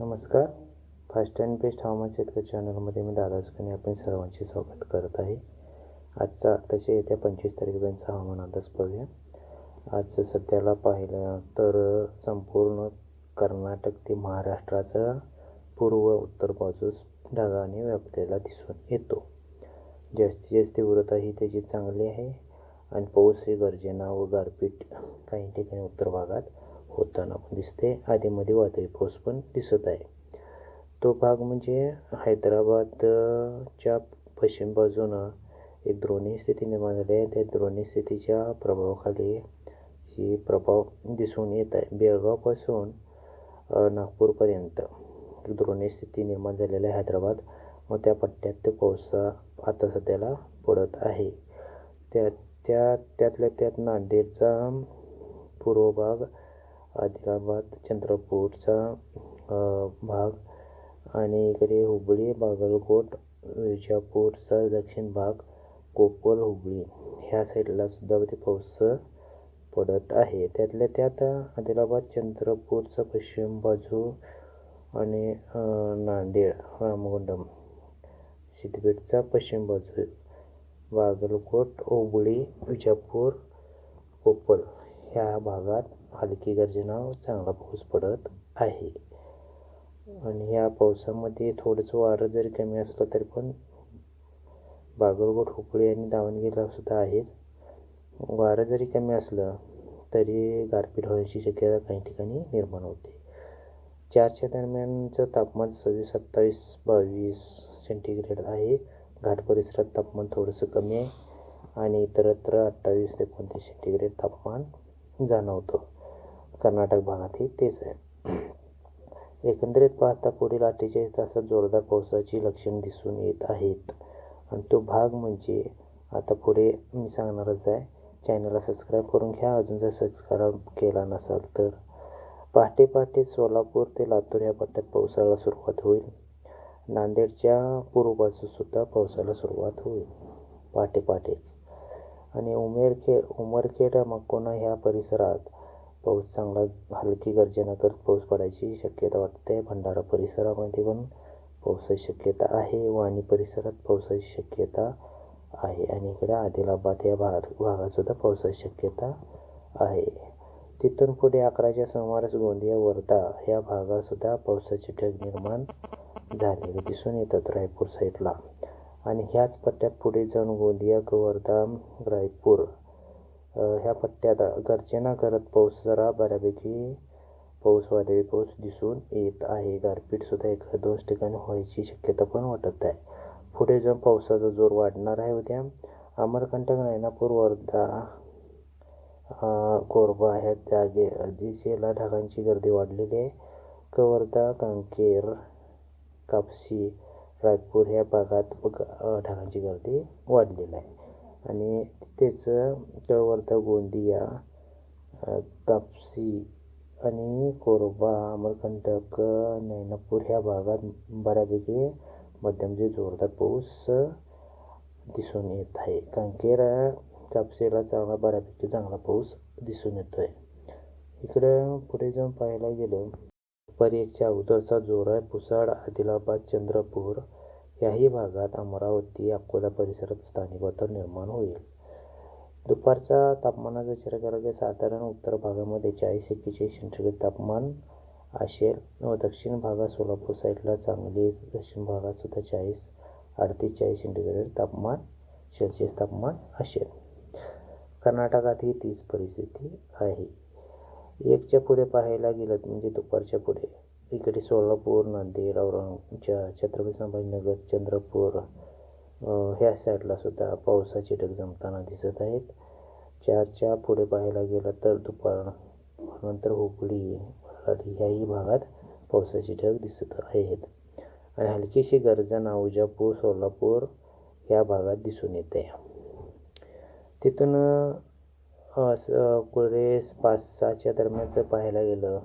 नमस्कार. Fast and best हवामान शेतकरी चॅनलमध्ये मी दादा सुखाने आपण सर्वांचे स्वागत करत आहे. आजचा आताच्या येत्या पंचवीस तारखेपर्यंतचा हवामान अंदाज पाहूया आज सध्याला पाहिलं तर संपूर्ण कर्नाटक ते महाराष्ट्राचा पूर्व उत्तर बाजूस ढगाने व्यापलेला दिसून येतो. जास्तीत जास्त तीव्रता ही त्याची चांगली आहे. आणि पाऊस ही गर्जना व गारपीट काही ठिकाणी उत्तर भागात होताना पण दिसते. आधीमध्ये वादळी पाऊस पण दिसत आहे. तो भाग म्हणजे हैदराबादच्या पश्चिम बाजूनं एक द्रोणी स्थिती निर्माण झाली आहे. त्या द्रोणी स्थितीच्या प्रभावाखाली ही प्रभाव दिसून येत आहे. बेळगावपासून नागपूरपर्यंत द्रोणी स्थिती निर्माण झालेली आहे हैदराबाद. व त्या पट्ट्यात ते पावसा आता सध्याला पडत आहे. त्या त्या त्यातल्या त्यात नांदेडचा पूर्व भाग आदिलाबाद चंद्रपूरचा भाग आणि इकडे हुबळी बागलकोट विजापूरचा दक्षिण भाग कोकण हुबळी. ह्या साईडला सुद्धा ते पाऊस पडत आहे. त्यातल्या त्यात आदिलाबाद चंद्रपूरचा पश्चिम बाजू आणि नांदेड रामगुंडम. सिद्धपीठचा पश्चिम बाजू बागलकोट हुबळी विजापूर कोप्पल ह्या भागात हलकी गर्जना चांगला पाऊस पडत आहे. आणि ह्या पावसामध्ये थोडंसं वारं जरी कमी असलं तरी पण बागलकोट हुकळी आणि दावणगिरीला सुद्धा आहेच वारं जरी कमी असलं तरी गारपीट होण्याची शक्यता काही ठिकाणी निर्माण होते. चारच्या दरम्यानचं तापमान सव्वीस सत्तावीस बावीस सेंटीग्रेड आहे. घाट परिसरात तापमान थोडंसं कमी आहे आणि इतरत्र अठ्ठावीस ते एकोणतीस सेंटीग्रेड तापमान जाणवतं. कर्नाटक भागातही तेच आहे. एकंदरीत पाहता पुढील अठ्ठेचाळीस तासात जोरदार पावसाची लक्षण दिसून येत आहेत. आणि तो भाग म्हणजे आता पुढे मी सांगणारच आहे चॅनलला सबस्क्राईब करून घ्या. अजून जर सबस्क्राईब केला नसाल तर. पहाटे पहाटे सोलापूर ते लातूर या पट्ट्यात पावसाला सुरुवात होईल. नांदेडच्या पूर्व बाजूसुद्धा पावसाला सुरुवात होईल. पहाटे पहाटेच. आणि उमेरखे उमरखेड मकोना ह्या परिसरात पाऊस चांगला हलकी गर्जना करत पाऊस पडायची शक्यता वाटते. भंडारा परिसरामध्ये पण पावसाची शक्यता आहे वाणी परिसरात पावसाची शक्यता आहे. आणि इकडे आदिलाबाद या भाग भागातसुद्धा पावसाची शक्यता आहे. तिथून पुढे अकराच्या सुमारास गोंदिया वर्धा ह्या भागातसुद्धा पावसाचे ढग निर्माण झालेले दिसून येतात रायपूर साईडला आणि ह्याच पट्ट्यात पुढे जाऊन गोंदिया वर्धा रायपूर ह्या पट्ट्यात गर्जना करत पाऊस जरा बऱ्यापैकी पाऊस वादळी पाऊस दिसून येत आहे. गारपीटसुद्धा एक दोन ठिकाणी व्हायची शक्यता पण वाटत आहे. पुढे जाऊन पावसाचा जोर वाढणार आहे उद्या. अमरकंटक नैनापूर वर्धा कोरबा ह्या जागे दिशेला ढगांची गर्दी वाढलेली आहे. कवर्धा कांकेर कापसी रायपूर ह्या भागात ढगांची गर्दी वाढलेली आहे. आणि तेच कवर्धा गोंदिया कापसी आणि कोरबा अमरकंटक नैनापूर ह्या भागात बऱ्यापैकी मध्यम जे जोरदार पाऊस दिसून येत आहे. कांकेर कापसेला चांगला बऱ्यापैकी चांगला पाऊस दिसून येतो आहे इकडं पुढे जाऊन पाहायला गेलं दुपारी एकच्या अगोदरचा जोर आहे पुसाड आदिलाबाद चंद्रपूर याही भागात अमरावती अकोला परिसरात स्थानिक वातावरण निर्माण होईल. दुपारचा तापमानाचा विचार केला की साधारण उत्तर भागामध्ये चाळीस एक्केचाळीस सेंटीग्रेड तापमान असेल व दक्षिण भागात सोलापूर साईडला चांगली दक्षिण भागात सुद्धा चाळीस अडतीस चाळीस सेंटीग्रेड तापमान सेल्सिअस तापमान असेल. कर्नाटकातही तीच परिस्थिती आहे. एकच्या पुढे पाहायला गेलं म्हणजे दुपारच्या पुढे. इकडे सोलापूर नांदेड औरंगच्या छत्रपती संभाजीनगर चंद्रपूर ह्या साईडला सुद्धा पावसाचे ढग जमताना दिसत आहेत. चारच्या पुढे पाहायला गेलं तर दुपार नंतर हुबळी वराडी ह्याही भागात पावसाचे ढग दिसत आहेत. आणि हलकीशी गर्जना उजापूर सोलापूर या भागात दिसून येते. तिथून असं पुढे पाच सहाच्या दरम्यानचं पाहायला गेलं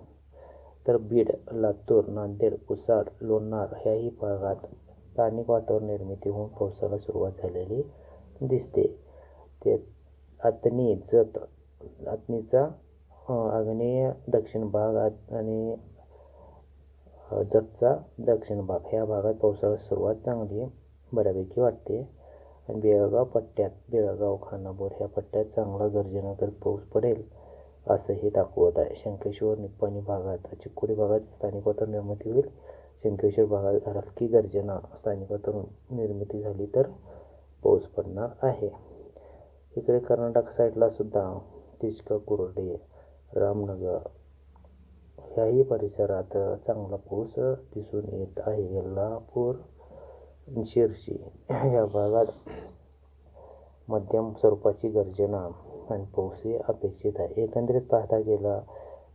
तर बीड लातूर नांदेड पुसाड लोणार ह्याही भागात स्थानिक वातावरण निर्मिती होऊन पावसाला सुरुवात झालेली दिसते. ते अतनी जत अतनीचा आग्नेय दक्षिण भाग आत- आणि जतचा दक्षिण भाग ह्या भागात पावसाला सुरुवात चांगली बऱ्यापैकी वाटते. आणि बेळगाव पट्ट्यात बेळगाव खानापूर ह्या पट्ट्यात चांगला गर्जना पाऊस पडेल. असं हे दाखवत आहे. शंखेश्वर निप्पाणी भागात चिकोडी भागात स्थानिक वातावरण निर्मिती होईल शंखेश्वर भागात हलकी गर्जना स्थानिक वातावरण निर्मिती झाली तर पाऊस पडणार आहे. इकडे कर्नाटक साईडला सुद्धा तिष्का कुर्डे रामनगर ह्याही परिसरात चांगला पाऊस दिसून येत आहे. यल्लापूर शिरशी या भागात मध्यम स्वरूपाची गर्जना आणि पाऊसही अपेक्षित आहे. एकंदरीत पाहता गेला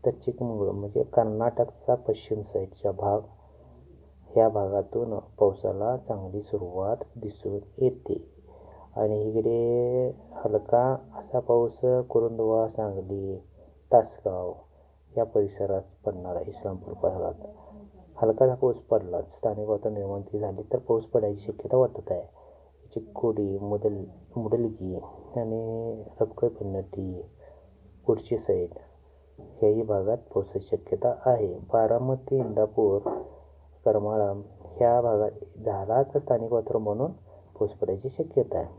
तर चिकमंगळूर म्हणजे कर्नाटकचा पश्चिम साईडचा भाग. ह्या भागातून पावसाला चांगली सुरुवात दिसून येते. आणि इकडे हलका असा पाऊस कुरुंदवा सांगली तासगाव या परिसरात पडणार आहे इस्लामपूर भागात. हलकासा पाऊस पडला स्थानिक वातावरण निर्मिती झाली तर पाऊस पडायची शक्यता वाटत आहे. चिक्कोडी मुदल मुडलगी आणि रबकय पन्नटी पुढची साईड ह्याही भागात पावसाची शक्यता आहे. बारामती इंदापूर करमाळा ह्या भागात झाला तर स्थानिक वातावरण म्हणून पाऊस पडायची शक्यता आहे.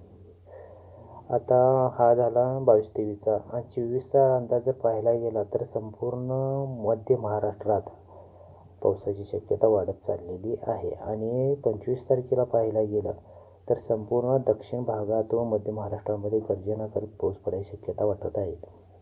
आता हा झाला बावीस तेवीसचा आणि चोवीसचा अंदाज जर पाहायला गेला तर संपूर्ण मध्य महाराष्ट्रात पावसाची शक्यता वाढत चाललेली आहे. आणि पंचवीस तारखेला पाहायला गेलं तर संपूर्ण दक्षिण भागात व मध्य महाराष्ट्रामध्ये गर्जना करत पाऊस पडायची शक्यता वाटत आहे